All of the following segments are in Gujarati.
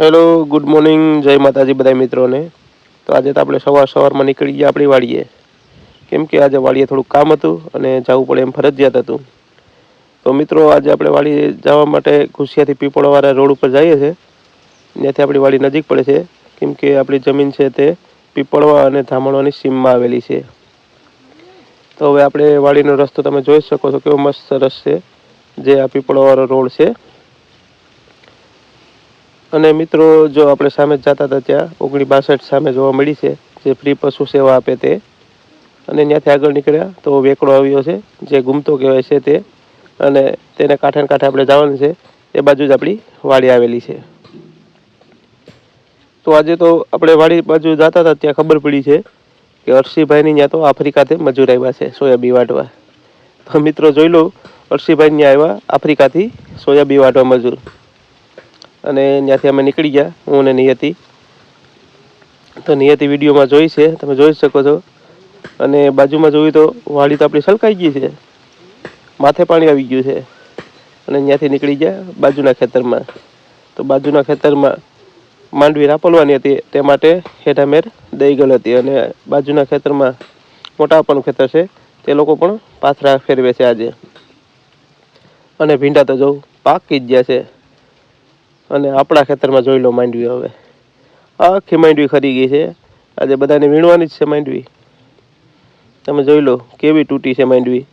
હેલો ગુડ મોર્નિંગ જય માતાજી બધા મિત્રોને. તો આજે તો આપણે સવાર સવારમાં નીકળી ગયા આપણી વાડીએ. કેમ કે આજે વાડીએ થોડુંક કામ હતું અને જવું પડે એમ ફરજિયાત હતું. તો મિત્રો, આજે આપણે વાડીએ જવા માટે ખુશિયાથી પીપળવાળા રોડ ઉપર જઈએ છીએ. ત્યાંથી આપણી વાડી નજીક પડે છે. કેમ કે આપણી જમીન છે તે પીપળવા અને ધામણવાની સીમમાં આવેલી છે. તો હવે આપણે વાડીનો રસ્તો તમે જોઈ શકો છો કેવો મસ્ત સરસ છે. જે આ પીપળવાળો રોડ છે. અને મિત્રો, જો આપણે સામે જતા હતા ત્યાં ઓગણી બાસઠ સામે જોવા મળી છે, જે ફ્રી પશુ સેવા આપે તે. અને ત્યાંથી આગળ નીકળ્યા તો વેકડો આવ્યો છે, જે ગુમતો કહેવાય છે તે. અને તેને કાંઠે કાંઠે આપણે જવાનું છે, એ બાજુ જ આપણી વાડી આવેલી છે. તો આજે તો આપણે વાડી બાજુ જતા હતા, ત્યાં ખબર પડી છે કે હર્ષિભાઈની ત્યાં તો આફ્રિકાથી મજૂર આવ્યા છે, સોયાબી વાટવા. તો મિત્રો, જોઈ લો હર્ષિભાઈ ત્યાં આવ્યા આફ્રિકાથી સોયાબી વાટવા મજૂર. અને ત્યાંથી અમે નીકળી ગયા, હું અને નિયતિ. તો નિયતિ વિડીયોમાં જોઈ છે, તમે જોઈ શકો છો. અને બાજુમાં જોયું તો વાડી તો આપણી સલકાઈ ગઈ છે. માથે પાણી આવી ગયું છે. અને ત્યાંથી નીકળી ગયા બાજુના ખેતરમાં. તો બાજુના ખેતરમાં માંડવી રાપલવાની હતી, તે માટે હેઠામેર દઈ ગયેલ હતી. અને બાજુના ખેતરમાં મોટા પણ ખેતર છે, તે લોકો પણ પાથરા ફેરવે છે આજે. અને ભીંડા તો જવું પાકી જ ગયા છે. અને આપણા ખેતરમાં જોઈ લો માંડવી હવે. આખી માંડવી ખરી ગઈ છે. આજે બધાને વીણવાની જ છે માંડવી. તમે જોઈ લો કેવી તૂટી છે માંડવી.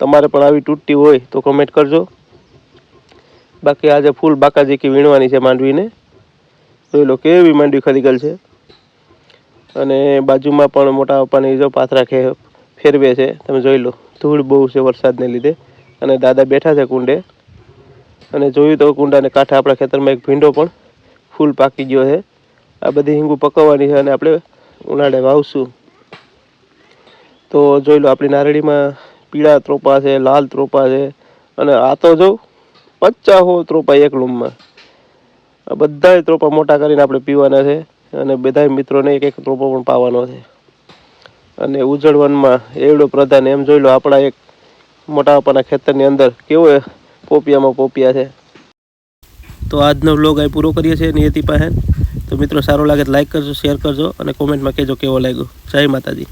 તમારે પણ આવી તૂટતી હોય તો કમેન્ટ કરજો. બાકી આજે ફૂલ બાકાજી કી વીણવાની છે માંડવીને. જોઈ લો કેવી માંડવી ખરી ગયેલ છે. અને બાજુમાં પણ મોટા પપ્પાની જો પાથરા ફેરવે છે. તમે જોઈ લો ધૂળ બહુ છે વરસાદને લીધે. અને દાદા બેઠા છે કુંડે. અને જોયું તો કુંડાને કાંઠે આપણા ખેતરમાં એક ભીંડો પણ ફૂલ પાકી ગયો છે. આ બધી હિંગું પકવવાની છે અને આપણે ઉનાળે વાવશું. તો જોઈ લો, આપણી નારળીમાં પીળા ત્રોપા છે, લાલ ત્રોપા છે અને આ તો જો પચાસો ત્રોપા એક લૂમમાં. આ બધાય ત્રોપા મોટા કરીને આપણે પીવાના છે અને બધાય મિત્રોને એક એક ત્રોપો પણ પાવાનો છે. અને ઉજળવનમાં એવડો પ્રધાન એમ જોઈ લો, આપણા એક મોટા બાપાના ખેતરની અંદર કેવો પોપિયામાં પોપિયા છે. તો આજનો વ્લોગ અહીં પૂરો કરીએ છીએ નિયતિ પાસે. તો મિત્રો સારો લાગે લાઈક કરજો શેર કરજો અને કોમેન્ટમાં કહેજો કેવો લાગ્યો. જય માતાજી.